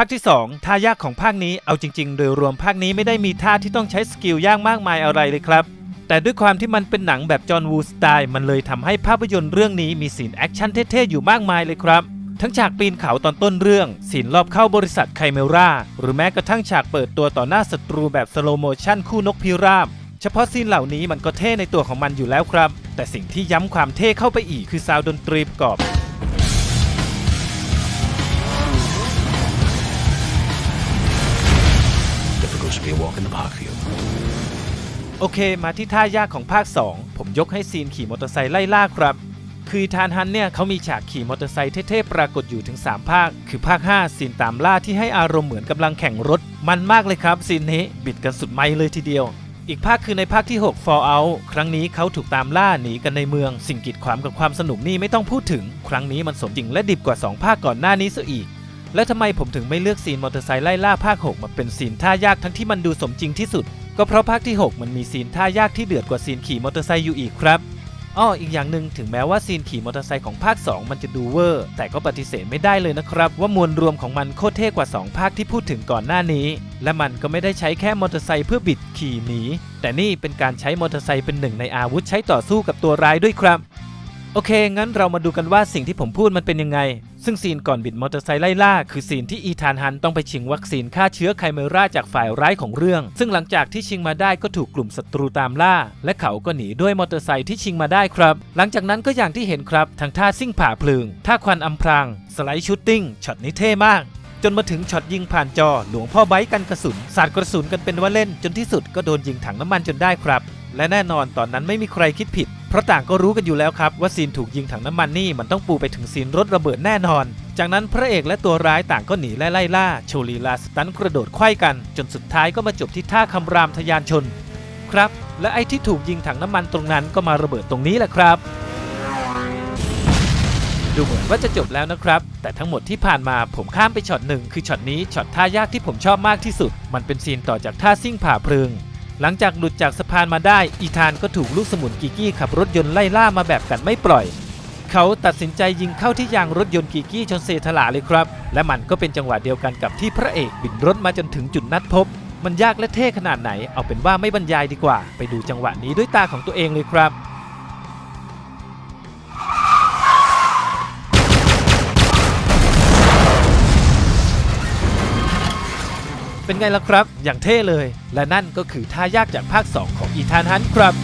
ภาคที่ 2 ท่ายากของภาคนี้เอาจริง ๆ โดยรวมภาคนี้ไม่ได้มีท่าที่ต้องใช้สกิลยากมากมายอะไรเลยครับ แต่ด้วยความที่มันเป็นหนังแบบจอห์นวูสไตล์มันเลยทำให้ภาพยนตร์เรื่องนี้มีซีนแอคชั่นเท่ๆอยู่มากมายเลยครับ ทั้งฉากปีนเขาตอนต้นเรื่องซีนรอบเข้าบริษัทไคเมราหรือแม้กระทั่งฉากเปิดตัวต่อหน้าศัตรูแบบสโลโมชั่นคู่นกพิราบเฉพาะซีนเหล่านี้มันก็เท่ในตัวของมันอยู่แล้วครับ แต่สิ่งที่ย้ำความเท่เข้าไปอีกคือซาวด์ดนตรีประกอบ walk in the park for you. โอเค มาที่ท่ายากของภาค 2 ผมยกให้ซีนขี่มอเตอร์ไซค์ไล่ล่าครับ คือทานฮันเนี่ยเขามีฉากขี่มอเตอร์ไซค์เท่ๆปรากฏอยู่ถึง 3 ภาค คือภาค 5 ซีนตามล่าที่ให้อารมณ์เหมือนกำลังแข่งรถ มันมากเลยครับ ซีนนี้บิดกันสุดไมค์เลยทีเดียว อีกภาคคือในภาคที่ 6 Fall Out ครั้งนี้เขาถูกตามล่าหนีกันในเมือง สิ่งกีดขวางกับความสนุกนี่ไม่ต้องพูดถึง ครั้งนี้มันสมจริงและดิบกว่า 2 ภาคก่อนหน้านี้ซะอีก และทำไมผมถึงไม่เลือกซีนมอเตอร์ไซค์ไล่ล่าภาค 6 มาเป็นซีนท่ายากทั้งที่มันดูสมจริงที่สุด ก็เพราะภาคที่ 6 มันมีซีนท่ายากที่เดือดกว่าซีนขี่มอเตอร์ไซค์อยู่อีกครับอ้ออีกอย่างหนึ่งถึงแม้ว่าซีนขี่มอเตอร์ไซค์ของภาค 2 มันจะดูเวอร์ แต่ก็ปฏิเสธไม่ได้เลยนะครับ ว่ามวลรวมของมันโคตรเท่กว่า 2 ภาคที่พูดถึงก่อนหน้านี้ และมันก็ไม่ได้ใช้แค่มอเตอร์ไซค์เพื่อบิดขี่หนีแต่นี่เป็นการใช้มอเตอร์ไซค์เป็นหนึ่งในอาวุธใช้ต่อสู้กับตัวร้ายด้วยครับ โอเค งั้นเรามาดูกันว่าสิ่งที่ผมพูดมันเป็นยังไง ซึ่งซีนก่อนบิดมอเตอร์ไซค์ไล่ล่าคือซีนที่อีธานฮันต้องไปชิงวัคซีนฆ่าเชื้อไคเมราจากฝ่ายร้ายของเรื่อง ซึ่งหลังจากที่ชิงมาได้ก็ถูกกลุ่มศัตรูตามล่า และเขาก็หนีด้วยมอเตอร์ไซค์ที่ชิงมาได้ครับ หลังจากนั้นก็อย่างที่เห็นครับทั้งท่าซิ่งผ่าเพลิงท่าควันอำพรางสไลด์ชูตติ้งช็อตนี้เท่มากจนมาถึงช็อตยิงผ่านจอ หลวงพ่อไบค์กันกระสุน สาดกระสุนกันเป็นว่าเล่น จนที่สุดก็โดนยิงถังน้ำมันจนได้ครับ และแน่นอนตอนนั้นไม่มีใครคิดผิด เพราะต่างก็รู้กันอยู่แล้วครับว่าซีนถูกยิงถังน้ำมันนี่มันต้องปูไปถึงซีนรถระเบิดแน่นอน จากนั้นพระเอกและตัวร้ายต่างก็หนีและไล่ล่าโชลีลาสตันกระโดดไขว้กัน จนสุดท้ายก็มาจบที่ท่าคำรามทะยานชน ครับ และไอ้ที่ถูกยิงถังน้ำมันตรงนั้นก็มาระเบิดตรงนี้แหละครับ ดูเหมือนว่าจะจบแล้วนะครับ แต่ทั้งหมดที่ผ่านมาผมข้ามไปช็อตหนึ่งคือช็อตนี้ช็อตท่ายากที่ผมชอบมากที่สุด มันเป็นซีนต่อจากท่าซิ่งผ่าเพลิง หลังจากหลุดจากสะพานมาได้ อีธานก็ถูกลูกสมุนกิกี้ขับรถยนต์ไล่ล่ามาแบบกันไม่ปล่อย เขาตัดสินใจยิงเข้าที่ยางรถยนต์กิกี้จนเซถลาเลยครับ และมันก็เป็นจังหวะเดียวกันกับที่พระเอกบินรถมาจนถึงจุดนัดพบ มันยากและเท่ขนาดไหน เอาเป็นว่าไม่บรรยายดีกว่า ไปดูจังหวะนี้ด้วยตาของตัวเองเลยครับ เป็นไงล่ะครับ อย่างเท่เลย และนั่นก็คือท่ายากจากภาค 2 ของอีธานฮันต์ครับ